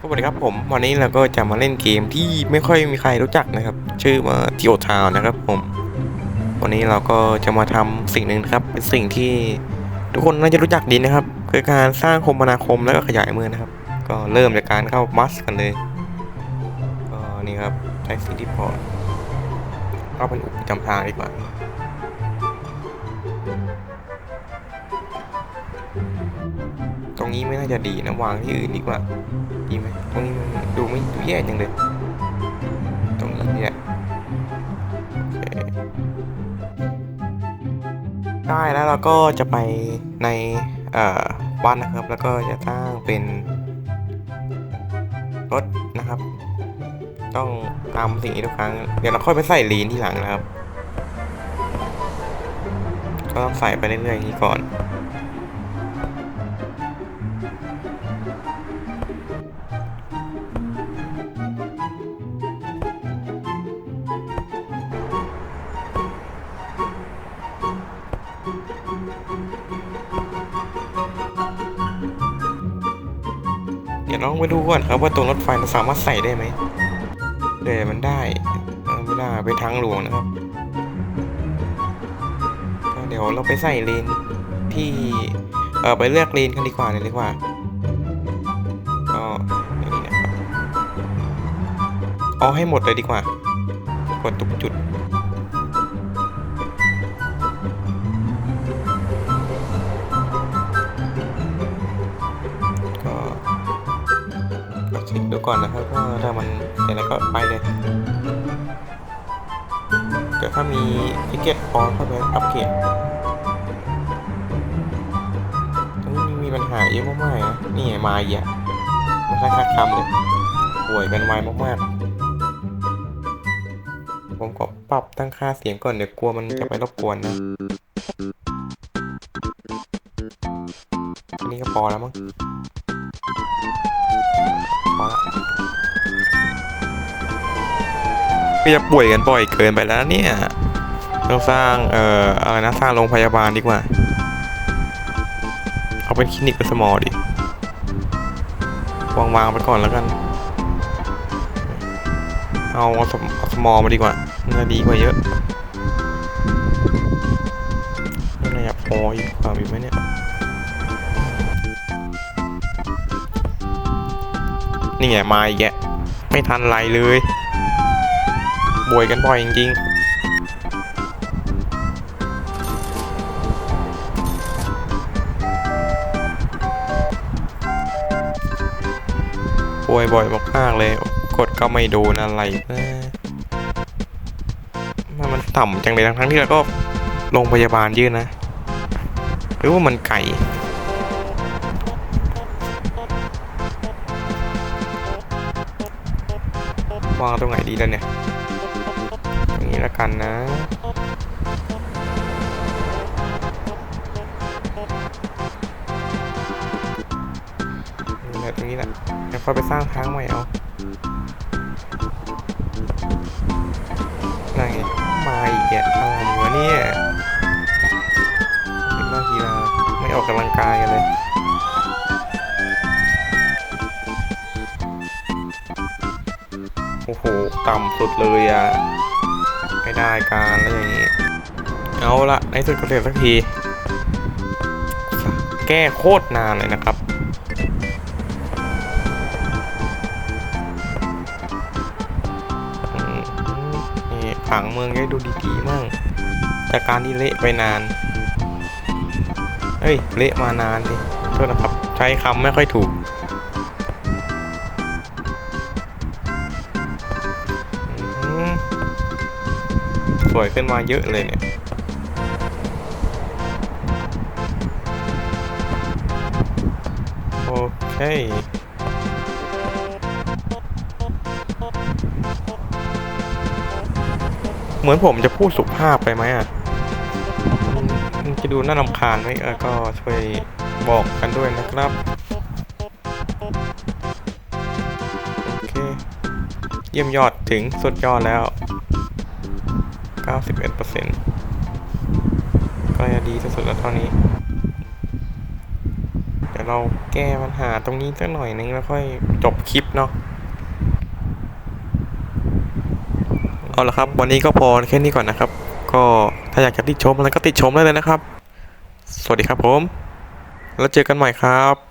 สวัสดีครับผมวันนี้เราก็จะมาเล่นเกมที่ไม่ค่อยมีใครรู้จักนะครับ ชื่อว่าทีโอทาวนะครับผม วันนี้เราก็จะมาทำสิ่งหนึ่งนะครับ เป็นสิ่งที่ทุกคนน่าจะรู้จักดีนะครับ คือการสร้างคมนาคมแล้วก็ขยายเมืองนะครับ ก็เริ่มจากการเข้าบัสกันเลยก็นี่ครับใช้สิ่งที่พอร์ตก็เป็นอุปจำทางดีกว่า รงนี้ไม่น่าจะดีนะวางที่อื่นดีกว่าดีไหมตรงนี้ดูไม่ดูแย่จังเลยตรงนี้เนี่ยได้แล้วเราก็จะไปในเอ่อวัดนะครับ แล้วก็จะสร้งเป็นรถนะครับ ต้องทำสิ่งนี้ทุกครั้ง เดี๋ยวเราค่อยไปใส่ลีนที่หลังนะครับ ก็ต้องใส่ไปเรื่อยๆนี้ก่อน เดี๋ยวลองไปดูก่อนครับว่าตรงรถไฟเราสามารถใส่ได้ไหมเดี๋ยวมันได้ไม่ได้ไปทางหลวงนะครับ เดี๋ยวเราไปใส่เลนที่เออไปเลือกเลนกันดีกว่าเลยดีกว่าก็อย่างนี้นะครับเอาให้หมดเลยดีกว่า กดทุกจุด ก่อนนะครับว่าถ้ามันเสร็จแล้วก็ไปเลยเดี๋ยวถ้ามีทิเก็ตพอเข้าไปอัปเกรดตรงนี้มีปัญหาเยอะมากๆนะนี่มาอีกอะมันคล้ายๆคำเลยป่วยกันไวมากๆ ผมก็ปรับตั้งค่าเสียงก่อนเดี๋ยวกลัวมันจะไปรบกวนนะอันนี้ก็พอแล้วมั้ง ก็จะป่วยกันบ่อยเกินไปแล้วเนี่ยต้องสร้างเอ่ออะไรนะสร้างโรงพยาบาลดีกว่า เอาเป็นคลินิกเป็นสมอลดิวางวางไปก่อนแล้วกัน เอาเอาสมอสมอลมาดีกว่าน่าดีกว่าเยอะน่าจะพออีกกว่าอีกไหมเนี่ยนี่ไงมาอีกแกไม่ทันไรเลย บวยกันบ่อยจริงๆบวยบ่อยมากๆเลย กดก็ไม่โดนอะไรนะมันมันต่ำจังเลยทั้งๆที่เราก็โรงพยาบาลยื่นนะ หรือว่ามันไก่วางตรงไหนดีแล้วเนี่ย นี้ละกันนะนี่แหละตรงนี้แหละเดี๋ยวค่อยไปสร้างทางใหม่เอานั่นไงมาอีกอะอะไรวะเนี่ยเป็นนักกีฬาไม่ออกกำลังกายกันเลยโอ้โห ต่ำสุดเลยอะ ไม่ได้การแล้วอย่างนี้เอาละในสุดก็เสร็จสักที แก้โคตรนานเลยนะครับอืมนี่ผังเมืองให้ดูดีๆมั่งจากการที่เละไปนาน เฮ้ย เละมานานดิโทษนะครับ ใช้คำไม่ค่อยถูก วยขึ้นมาเยอะเลยเนี่ยโอเคเหมือนผมจะพูดสุภาพไปไหมอะจะดูน่ารำคาญไหมเออก็ช่วยบอกกันด้วยนะครับ โอเค เยี่ยมยอดถึงสุดยอดแล้ว 91%ก็จะดีที่สุดแล้วเท่านี้ เดี๋ยวเราแก้ปัญหาตรงนี้สักหน่อยนึงแล้วค่อยจบคลิปเนาะเอาละครับ วันนี้ก็พอแค่นี้ก่อนนะครับ ก็ถ้าอยากจะติดชมอะไรก็ติดชมได้เลยนะครับ สวัสดีครับผม แล้วเจอกันใหม่ครับ